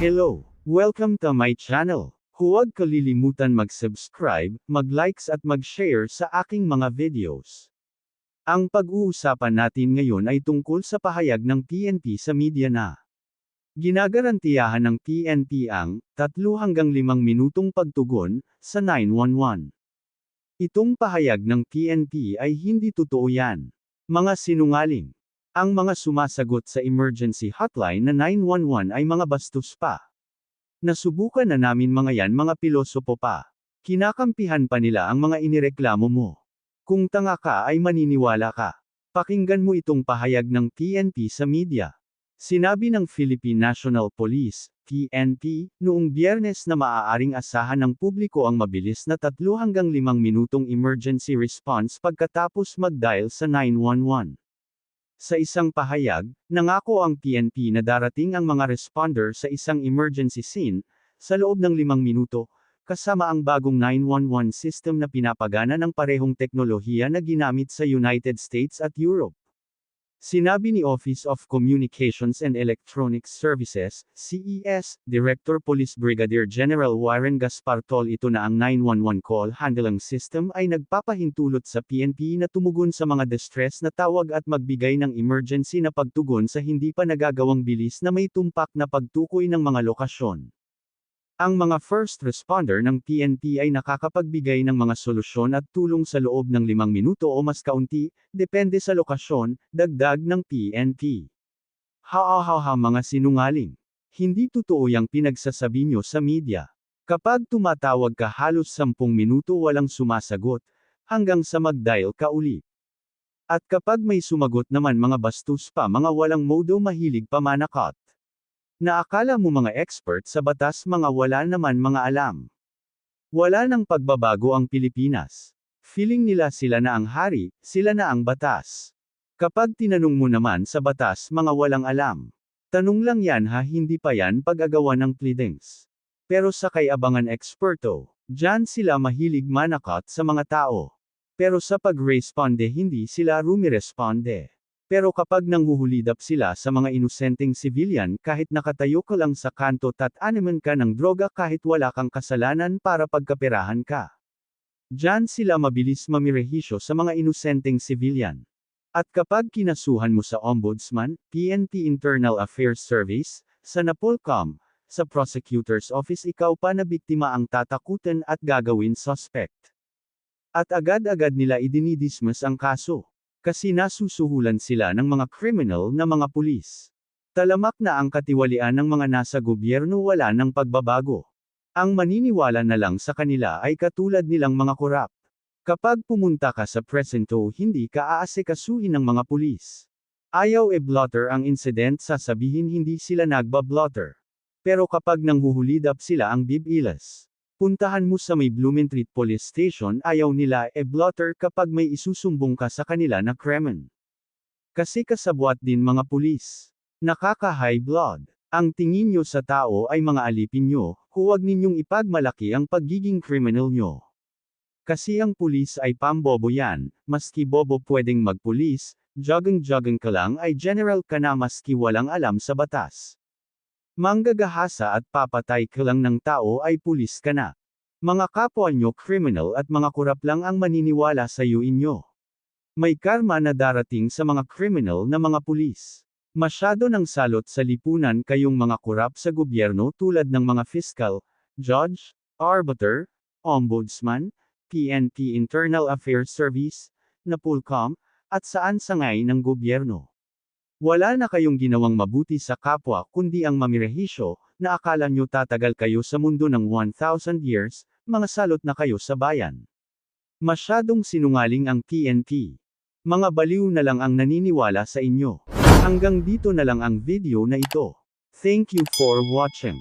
Hello! Welcome to my channel. Huwag kalilimutan mag-subscribe, mag-likes at mag-share sa aking mga videos. Ang pag-uusapan natin ngayon ay tungkol sa pahayag ng PNP sa media na ginagarantiyahan ng PNP ang 3 hanggang 5 minutong pagtugon sa 911. Itong pahayag ng PNP ay hindi totoo yan. Mga sinungaling. Ang mga sumasagot sa emergency hotline na 911 ay mga bastos pa. Nasubukan na namin mga yan mga pilosopo pa. Kinakampihan pa nila ang mga inireklamo mo. Kung tanga ka ay maniniwala ka. Pakinggan mo itong pahayag ng PNP sa media. Sinabi ng Philippine National Police, PNP, noong biyernes na maaaring asahan ng publiko ang mabilis na 3 hanggang 5 minutong emergency response pagkatapos mag-dial sa 911. Sa isang pahayag, nangako ang PNP na darating ang mga responder sa isang emergency scene, sa loob ng limang minuto, kasama ang bagong 911 system na pinapagana ng parehong teknolohiya na ginamit sa United States at Europe. Sinabi ni Office of Communications and Electronic Services, CES, Director Police Brigadier General Warren Gaspartol ito na ang 911 call handling system ay nagpapahintulot sa PNP na tumugon sa mga distress na tawag at magbigay ng emergency na pagtugon sa hindi pa nagagawang bilis na may tumpak na pagtukoy ng mga lokasyon. Ang mga first responder ng PNP ay nakakapagbigay ng mga solusyon at tulong sa loob ng limang minuto o mas kaunti, depende sa lokasyon, dagdag ng PNP. Ha-ha-ha mga sinungaling. Hindi totoo yung pinagsasabi nyo sa media. Kapag tumatawag ka halos 10 minuto walang sumasagot, hanggang sa mag-dial ka ulit. At kapag may sumagot naman mga bastos pa mga walang modo mahilig pamanakot. Naakala mo mga expert sa batas mga wala naman mga alam. Wala nang pagbabago ang Pilipinas. Feeling nila sila na ang hari, sila na ang batas. Kapag tinanong mo naman sa batas mga walang alam. Tanong lang yan ha hindi pa yan pag-agawa ng pleadings. Pero sa kay abangan eksperto, dyan sila mahilig manakot sa mga tao. Pero sa pag-responde hindi sila rumiresponde. Pero kapag nanghuhulidap sila sa mga inosenteng civilian kahit nakatayo ka lang sa kanto tat animan ka ng droga kahit wala kang kasalanan para pagkaperahan ka. Diyan sila mabilis mamirehisyo sa mga inosenteng civilian. At kapag kinasuhan mo sa Ombudsman, PNP Internal Affairs Service, sa Napolcom, sa Prosecutor's Office ikaw pa na biktima ang tatakutan at gagawin suspect. At agad-agad nila idinidismiss ang kaso. Kasi nasusuhulan sila ng mga criminal na mga pulis. Talamak na ang katiwalian ng mga nasa gobyerno wala ng pagbabago. Ang maniniwala na lang sa kanila ay katulad nilang mga korap. Kapag pumunta ka sa presento hindi ka aasikasuhin ng mga pulis. Ayaw e-blotter ang incident sasabihin hindi sila nagba-blotter. Pero kapag nanghuhulidap sila ang bibilas. Puntahan mo sa may Blumentritt Police Station ayaw nila e-blotter kapag may isusumbong ka sa kanila na Kremen. Kasi kasabwat din mga pulis. Nakaka-high blood. Ang tingin nyo sa tao ay mga alipin nyo, huwag ninyong ipagmalaki ang pagiging criminal nyo. Kasi ang pulis ay pambobo yan, maski bobo pwedeng magpulis, jogging-jogging ka lang ay general ka na maski walang alam sa batas. Manggagahasa at papatay ka lang ng tao ay pulis ka na. Mga kapwa nyo criminal at mga kurap lang ang maniniwala sa iyo inyo. May karma na darating sa mga criminal na mga pulis. Masyado ng salot sa lipunan kayong mga kurap sa gobyerno tulad ng mga fiscal, judge, arbiter, ombudsman, PNP Internal Affairs Service, Napolcom, at saan sangay ng gobyerno. Wala na kayong ginawang mabuti sa kapwa kundi ang mamirehisyo, na akala nyo tatagal kayo sa mundo ng 1,000 years, mga salot na kayo sa bayan. Masyadong sinungaling ang PNP. Mga baliw na lang ang naniniwala sa inyo. Hanggang dito na lang ang video na ito. Thank you for watching.